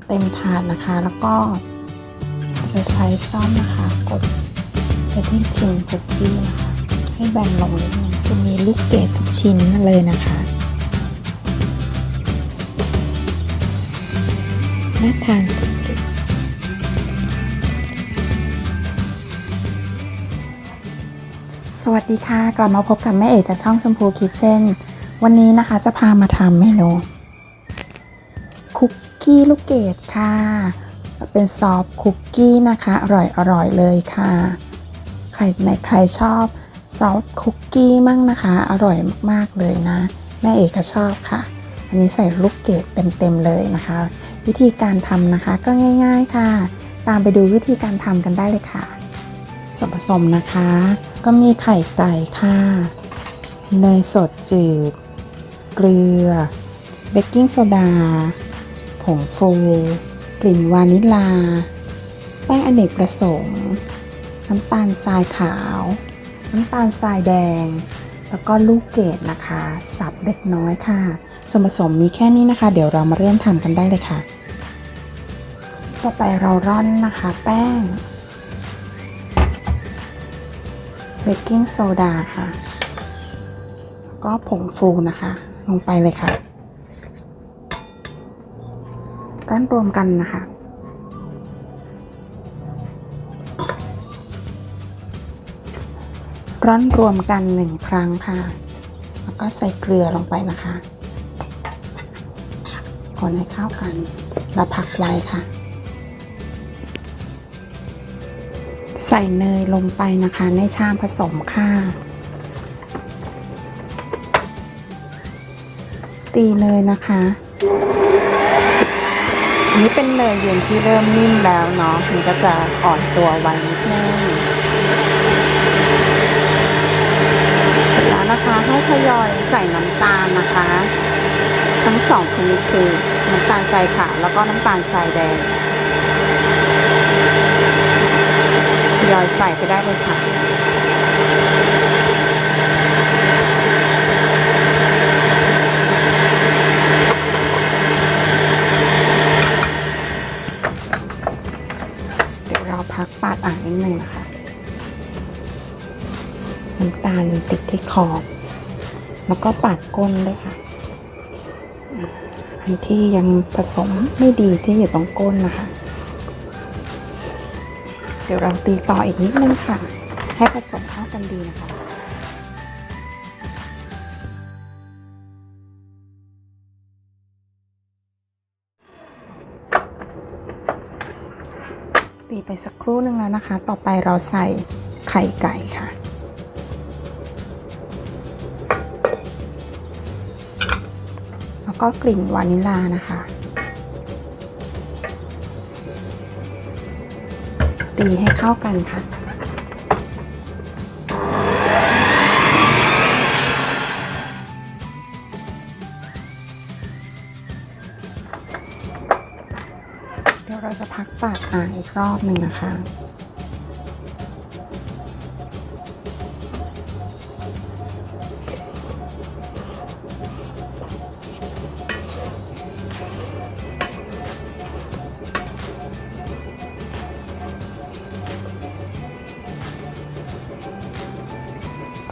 เต็มถาดนะคะ แล้วก็จะใช้ซ่อมนะคะ กดไปที่ชิ้นคุกกี้นะคะ ให้แบนลงนิดนึงจะมีลูกเกดทุกชิ้นเลยนะคะน่าทานสุดๆสวัสดีค่ะ กลับมาพบกับแม่เอกจากช่องชมพูคิทเช่น วันนี้นะคะจะพามาทำเมนู กกี้ลูกเกดค่ะ เป็นซอฟคุกกี้นะคะ อร่อยอร่อยเลยค่ะ ใครในใครชอบซอฟคุกกี้มั่งนะคะ อร่อยมากๆเลยนะ แม่เอกก็ชอบค่ะ อันนี้ใส่ลูกเกดเต็มๆเลยนะคะ วิธีการทำนะคะก็ง่าย ๆค่ะ ตามไปดูวิธีการทำกันได้เลยค่ะส่วนผสมนะคะ ก็มีไข่ไก่ค่ะเนยสดจืด เกลือ เบกกิ้งโซดา ผงฟู กลิ่นวานิลา แป้งอเนกประสงค์ น้ำตาลทรายขาว น้ำตาลทรายแดง แล้วก็ลูกเกดนะคะ สับเล็กน้อยค่ะ ส่วนผสมมีแค่นี้นะคะ เดี๋ยวเรามาเริ่มทำกันได้เลยค่ะ ต่อไปเราร่อนนะคะแป้งเบกกิ้งโซดาค่ะ แล้วก็ผงฟูนะคะ ลงไปเลยค่ะ ร่อนรวมกันนะคะ ร่อนรวมกันหนึ่งครั้งค่ะ แล้วก็ใส่เกลือลงไปนะคะคนให้เข้ากัน แล้วพักไว้ค่ะ ใส่เนยลงไปนะคะ ในชามผสมค่ะตีเนยนะคะ นี้เป็นเนยเย็นที่เริ่มนิ่มแล้วเนาะมันก็จะอ่อนตัวไวนิดนึงเสร็จแล้วนะคะให้ทยอยใส่น้ำตาลนะคะ ทั้งสองชนิดคือน้ำตาลทรายขาวแล้วก็น้ำตาลทรายแดงทยอยใส่ไปได้เลยค่ะ ขอบ แล้วก็ปาดก้นด้วยค่ะ อันที่ยังผสมไม่ดีที่อยู่ตรงก้นนะคะ เดี๋ยวเราตีต่ออีกนิดนึงค่ะ ให้ผสมเข้ากันดีนะคะตีไปสักครู่นึงแล้วนะคะ ต่อไปเราใส่ไข่ไก่ค่ะ ก็กลิ่นวานิลลานะคะตีให้เข้ากันค่ะ เดี๋ยวเราจะพักปากอ่างอีกรอบหนึ่งนะคะ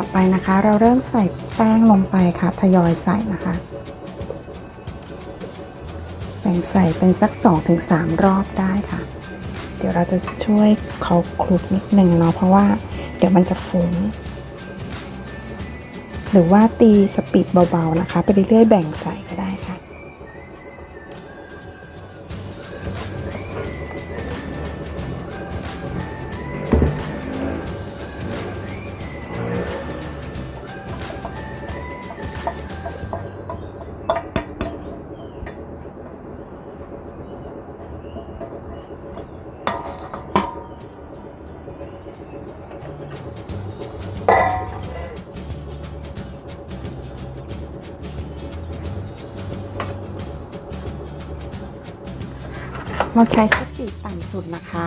ต่อไปนะคะ เราเริ่มใส่แป้งลงไปค่ะ ทยอยใส่นะคะแบ่งใส่เป็นสัก 2-3 รอบได้ค่ะ เดี๋ยวเราจะช่วยเขาคลุกนิดหนึ่งเนาะเพราะว่าเดี๋ยวมันจะฟุ้งหรือว่าตีสปีดเบาๆนะคะ ไปเรื่อยๆแบ่งใส่ก็ได้ เราใช้สปีดต่ำสุดนะคะ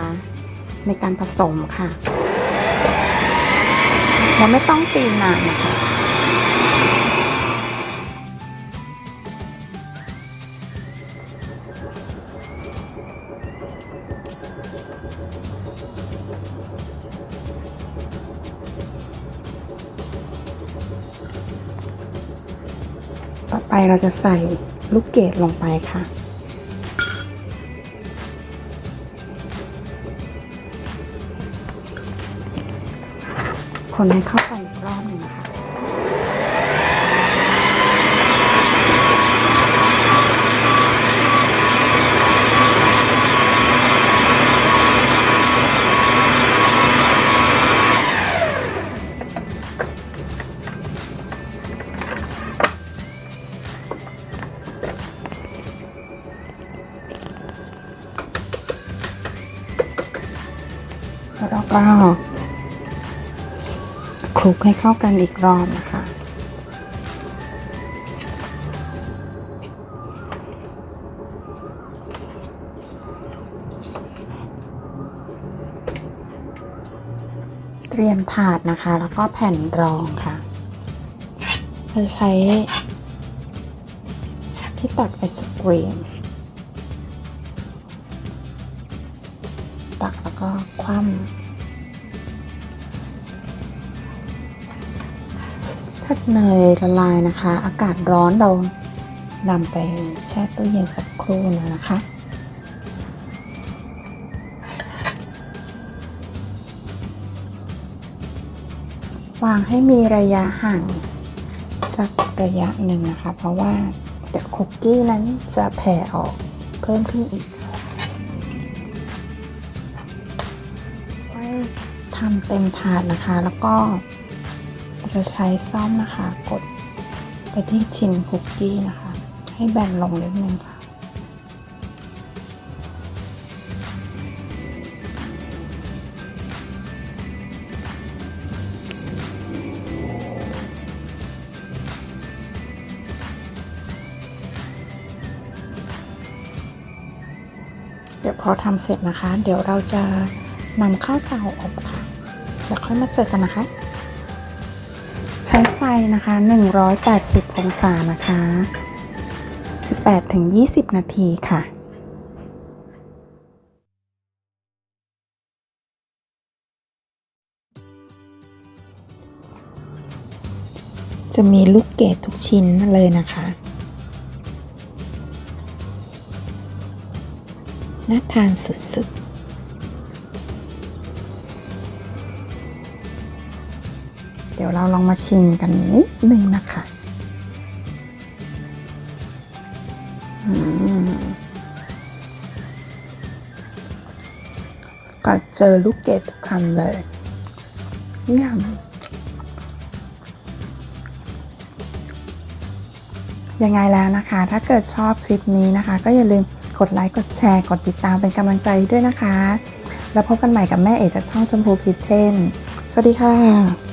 ในการผสมค่ะ เราไม่ต้องตีนานนะคะ ต่อไปเราจะใส่ลูกเกดลงไปค่ะ คนให้เข้าไปอีกรอบหนึ่งนะคะแล้วก็ ลุกให้เข้ากันอีกรอบนะคะเตรียมถาดนะคะ แล้วก็แผ่นรองค่ะเราใช้ที่ตักไอศกรีม ตักแล้วก็คว่ำ ถ้าเนยละลายนะคะ อากาศร้อนเรานำไปแช่ตู้เย็นสักครู่หนึงนะคะวางให้มีระยะห่างสักระยะหนึ่งนะคะ เพราะว่าเดี๋ยวคุกกี้นั้นจะแผ่ออกเพิ่มขึ้นอีกทำเต็มถาดนะคะแล้วก็ จะใช้ซ่อมนะคะ กดไปที่ชิ้นคุกกี้นะคะ ให้แบนลงเล็กนึงค่ะเดี๋ยวพอทำเสร็จนะคะ เดี๋ยวเราจะนำข้าเตาอบค่ะ แล้วค่อยมาเจอกันนะคะ ช้ไฟนะคะ 180 องศานะคะ 18-20 นาทีค่ะจะมีลูกเกดทุกชิ้นเลยนะคะ น่าทานสุดเดี๋ยวเราลองมาชิมกันนิดนึงนะคะอืมก็เจอลูกเกดทุกคำเลยยำยังไงแล้วนะคะ ถ้าเกิดชอบคลิปนี้นะคะ ก็อย่าลืมกดไลค์ กดแชร์ กดติดตามเป็นกำลังใจด้วยนะคะ แล้วพบกันใหม่กับแม่เอกจากช่องชมพูคิดเช่น สวัสดีค่ะ